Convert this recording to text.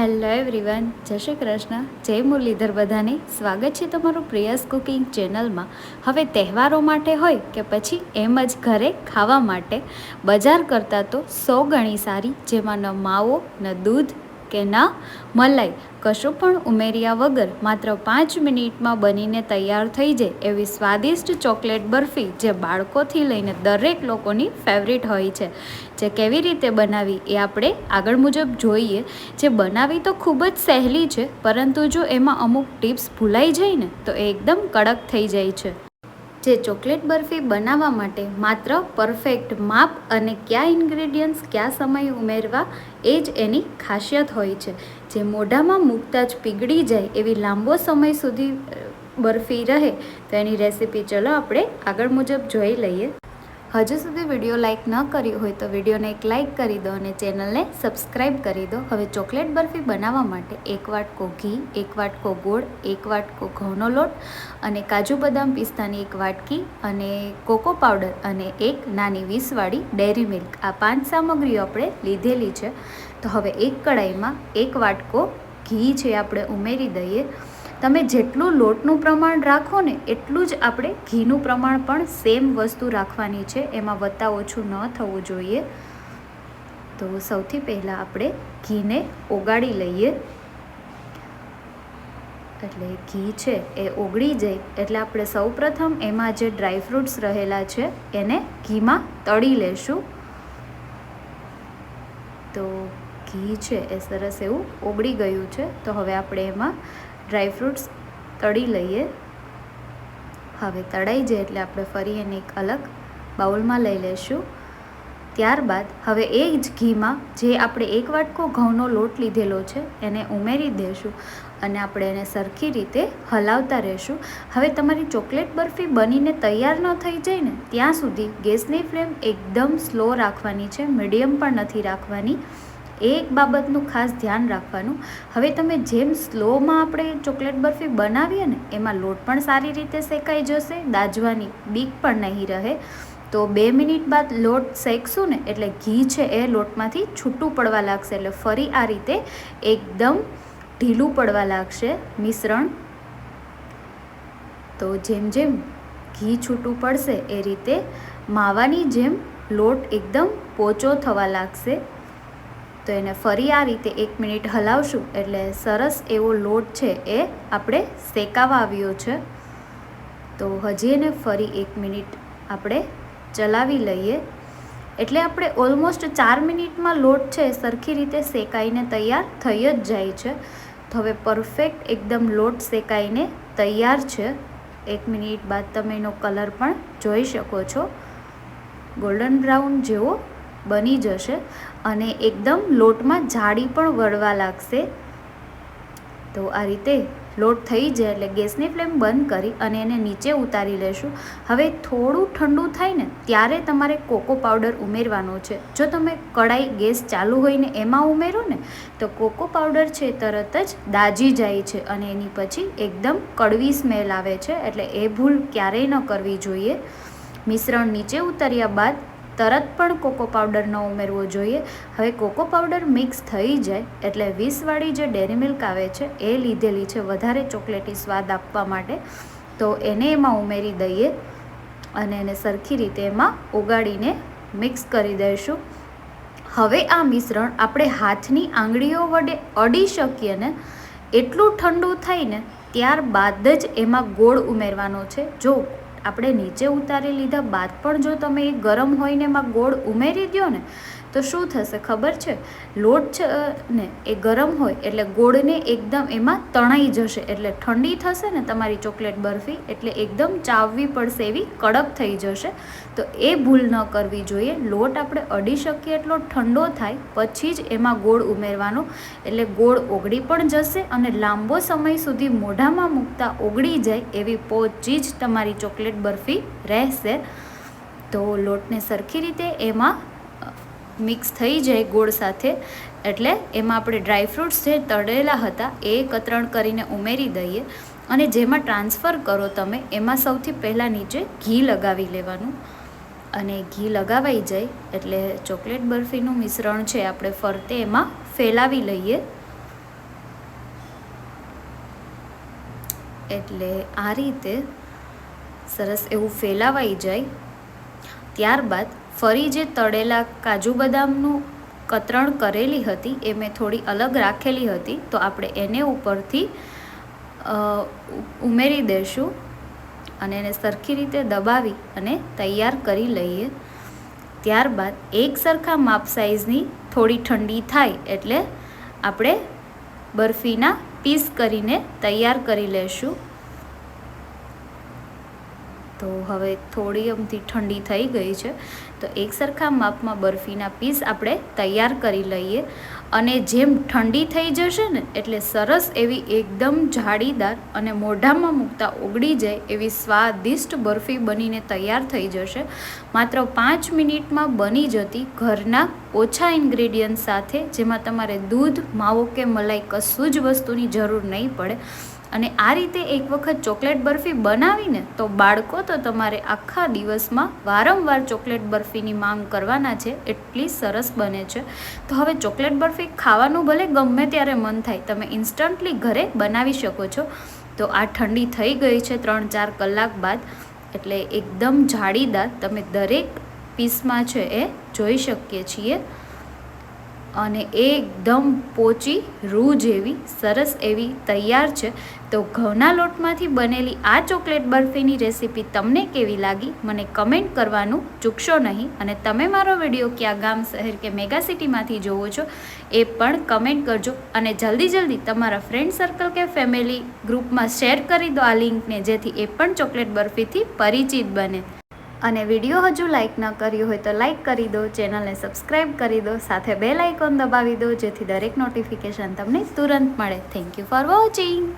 Hello everyone, જય શ્રી કૃષ્ણ. જય મુરલીધર બધાને. સ્વાગત છે તમારું પ્રિયસ કુકિંગ ચેનલમાં. હવે તહેવારો માટે હોય કે પછી એમ જ ઘરે ખાવા માટે, બજાર કરતાં તો સો ગણી સારી, જેમાં ન માવો, ન દૂધ કે ના? મલાઈ, કશું પણ ઉમેર્યા વગર માત્ર પાંચ મિનિટમાં બનીને તૈયાર થઈ જાય એવી સ્વાદિષ્ટ ચોકલેટ બરફી જે બાળકોથી લઈને દરેક લોકોની ફેવરિટ હોય છે. જે કેવી રીતે બનાવી એ આપણે આગળ મુજબ જોઈએ. જે બનાવી તો ખૂબ જ સહેલી છે, પરંતુ જો એમાં અમુક ટિપ્સ ભૂલાઈ જાય ને, તો એ એકદમ કડક થઈ જાય છે. જે ચોકલેટ બરફી બનાવવા માટે માત્ર પરફેક્ટ માપ અને કયા ઇન્ગ્રેડિયન્ટ્સ કયા સમયે ઉમેરવા એ જ એની ખાસિયત હોય છે. જે મોઢામાં મૂકતા જ પીગળી જાય એવી લાંબો સમય સુધી બરફી રહે તો એની રેસીપી ચલો આપણે આગળ મુજબ જોઈ લઈએ. હજુ સુધી વીડિયો લાઇક ન કરી હોય તો વિડીયોને એક લાઇક કરી દો અને ચેનલને સબસ્ક્રાઇબ કરી દો. હવે ચોકલેટ બરફી બનાવવા માટે એક વાટકો ઘી, એક વાટકો ગોળ, એક વાટકો ઘઉંનો લોટ અને કાજુ બદામ પિસ્તાની એક વાટકી અને કોકો પાવડર અને એક નાની વીસવાળી ડેરી મિલ્ક. આ પાંચ સામગ્રીઓ આપણે લીધેલી છે. તો હવે એક કડાઈમાં એક વાટકો ઘી છે આપણે ઉમેરી દઈએ તમે જેટલું લોટનું પ્રમાણ રાખો ને એટલું જ આપણે ઘીનું પ્રમાણ પણ સેમ વસ્તુ રાખવાની છે. એમાં વત્તા ઓછું ન થવું જોઈએ. તો સૌથી પહેલાં આપણે ઘીને ઓગાળી લઈએ. એટલે ઘી છે એ ઓગળી જાય. એટલે આપણે સૌપ્રથમ એમાં જે ડ્રાયફ્રૂટ્સ રહેલા છે એને ઘીમાં તળી લેશું. તો ઘી છે એ સરસ એવું ઓગળી ગયું છે. તો હવે આપણે એમાં ડ્રાયફ્રૂટ્સ તળી લઈએ. હવે તળાઈ જાય એટલે આપણે ફરી એને એક અલગ બાઉલમાં લઈ લઈશું. ત્યારબાદ હવે એ જ ઘીમાં જે આપણે એક વાટકો ઘઉંનો લોટ લીધેલો છે એને ઉમેરી દઈશું અને આપણે એને સરખી રીતે હલાવતા રહેશું. હવે તમારી ચોકલેટ બરફી બનીને તૈયાર ન થઈ જાય ને, ત્યાં સુધી ગેસની ફ્લેમ એકદમ સ્લો રાખવાની છે, મીડિયમ પણ નથી રાખવાની. એક બાબતનું ખાસ ધ્યાન રાખવાનું. હવે તમે જેમ સ્લોમાં આપણે ચોકલેટ બરફી બનાવીએ ને, એમાં લોટ પણ સારી રીતે શેકાઈ જશે, દાજવાની બીક પણ નહીં રહે. તો બે મિનિટ બાદ લોટ શેકશું ને, એટલે ઘી છે એ લોટમાંથી છૂટું પડવા લાગશે. એટલે ફરી આ રીતે એકદમ ઢીલું પડવા લાગશે મિશ્રણ. તો જેમ જેમ ઘી છૂટું પડશે, એ રીતે માવાની જેમ લોટ એકદમ પોચો થવા લાગશે. તો એને ફરી આ રીતે એક મિનિટ હલાવશું, એટલે સરસ એવો લોટ છે એ આપણે શેકાવા આવ્યો છે. તો હજી એને ફરી એક મિનિટ આપણે ચલાવી લઈએ. એટલે આપણે ઓલમોસ્ટ ચાર મિનિટમાં લોટ છે સરખી રીતે શેકાઈને તૈયાર થઈ જ જાય છે. તો હવે પરફેક્ટ એકદમ લોટ શેકાઈને તૈયાર છે. એક મિનિટ બાદ તમે એનો કલર પણ જોઈ શકો છો. ગોલ્ડન બ્રાઉન જેવો બની જશે અને એકદમ લોટમાં જાડી પણ વળવા લાગશે. તો આ રીતે લોટ થઈ જાય એટલે ગેસની ફ્લેમ બંધ કરી અને એને નીચે ઉતારી લેશું. હવે થોડું ઠંડુ થાય ને ત્યારે તમારે કોકો પાવડર ઉમેરવાનો છે. જો તમે કડાઈ ગેસ ચાલુ હોય ને એમાં ઉમેરો ને, તો કોકો પાવડર છે તરત જ દાજી જાય છે અને એની પછી એકદમ કડવી સ્મેલ આવે છે. એટલે એ ભૂલ ક્યારેય ન કરવી જોઈએ. મિશ્રણ નીચે ઉતાર્યા બાદ તરત પણ કોકો પાવડર ન ઉમેરવો જોઈએ. હવે કોકો પાવડર મિક્સ થઈ જાય એટલે વીસવાળી જે ડેરી મિલ્ક આવે છે, એ લીધેલી છે વધારે ચોકલેટી સ્વાદ આપવા માટે. તો એને એમાં ઉમેરી દઈએ અને એને સરખી રીતે એમાં ઉગાડીને મિક્સ કરી દઈશું. હવે આ મિશ્રણ આપણે હાથની આંગળીઓ વડે અડી શકીએ ને એટલું ઠંડુ થઈને ત્યારબાદ જ એમાં ગોળ ઉમેરવાનો છે. જો આપણે નીચે ઉતારી લીધા બાદ પણ જો તમે એ ગરમ હોઈને એમાં ગોળ ઉમેરી દો ને તો શું થશે ખબર છે? લોટ છે ને એ ગરમ હોય એટલે ગોળને એકદમ એમાં તણાઈ જશે એટલે ઠંડી થશે ને તમારી ચોકલેટ બરફી એટલે એકદમ ચાવવી પડશે એવી કડક થઈ જશે. તો એ ભૂલ ન કરવી જોઈએ. લોટ આપણે અડી શકીએ એટલો ઠંડો થાય, પછી જ એમાં ગોળ ઉમેરવાનો. એટલે ગોળ ઓગળી પણ જશે અને લાંબો સમય સુધી મોઢામાં મૂકતા ઓગળી જાય એવી પોચી જ તમારી ચોકલેટ બરફી રહેશે. તો લોટને સરખી રીતે એમાં મિક્સ થઈ જાય ગોળ સાથે, એટલે એમાં આપણે ડ્રાયફ્રૂટ્સ જે તળેલા હતા એ એકત્રણ કરીને ઉમેરી દઈએ અને જેમાં ટ્રાન્સફર કરો તમે, એમાં સૌથી પહેલાં નીચે ઘી લગાવી લેવાનું. અને ઘી લગાવાઈ જાય એટલે ચોકલેટ બરફીનું મિશ્રણ છે આપણે ફરતે એમાં ફેલાવી લઈએ. એટલે આ રીતે સરસ એવું ફેલાવાઈ જાય. ત્યારબાદ ફરી જે તળેલા કાજુ બદામનું કતરણ કરેલી હતી એ મેં થોડી અલગ રાખેલી હતી, તો આપણે એને ઉપરથી ઉમેરી દઈશું અને એને સરખી રીતે દબાવી અને તૈયાર કરી લઈએ. ત્યારબાદ એક સરખા માપ સાઇઝની થોડી ઠંડી થાય એટલે આપણે બરફીના પીસ કરીને તૈયાર કરી લેશું. તો હવે થોડી અમથી ઠંડી થઈ ગઈ છે. તો એક સરખા માપમાં બરફીના પીસ આપણે તૈયાર કરી લઈએ. અને જેમ ઠંડી થઈ જશે ને, એટલે સરસ એવી એકદમ જાળીદાર અને મોઢામાં મૂકતા ઓગળી જાય એવી સ્વાદિષ્ટ બરફી બનીને તૈયાર થઈ જશે. માત્ર પાંચ મિનિટમાં બની જતી ઘરના ઓછા ઇન્ગ્રેડિયન્ટ સાથે, જેમાં તમારે દૂધ, માવો કે મલાઈ કશું જ વસ્તુની જરૂર નહીં પડે અને આ રીતે એક વખત ચોકલેટ બરફી બનાવીને તો બાળકો તો તમારે આખા દિવસમાં વારંવાર ચોકલેટ બરફીની માંગ કરવાના છે, એટલી સરસ બને છે. તો હવે ચોકલેટ બરફી ખાવાનું ભલે ગમે ત્યારે મન થાય, તમે ઇન્સ્ટન્ટલી ઘરે બનાવી શકો છો. તો આ ઠંડી થઈ ગઈ છે ત્રણ ચાર કલાક બાદ, એટલે એકદમ જાળીદાર તમે દરેક પીસમાં છે એ જોઈ શકીએ છીએ. અને એકદમ પોચી રૂ જેવી, સરસ એવી તૈયાર છે. તો ઘઉંના લોટમાંથી બનેલી આ ચોકલેટ બરફીની રેસીપી તમને કેવી લાગી? મને કમેન્ટ કરવાનું ચૂકશો નહીં. અને તમે મારો વીડિયો ક્યાં ગામ, શહેર કે મેગા સિટીમાંથી જોવો છો, એ પણ કમેન્ટ કરજો. અને જલ્દી જલ્દી તમારા ફ્રેન્ડ સર્કલ કે ફેમિલી ગ્રુપમાં શેર કરી દો આ લિંકને, જેથી એ પણ ચોકલેટ બરફીથી પરિચિત બને. અને વીડિયો હજુ લાઇક ન કર્યો હોય તો લાઇક કરી દો, ચેનલને સબસ્ક્રાઇબ કરી દો, સાથે બે લાઇકોન દબાવી દો, જેથી દરેક નોટિફિકેશન તમને તુરંત મળે. Thank you for watching.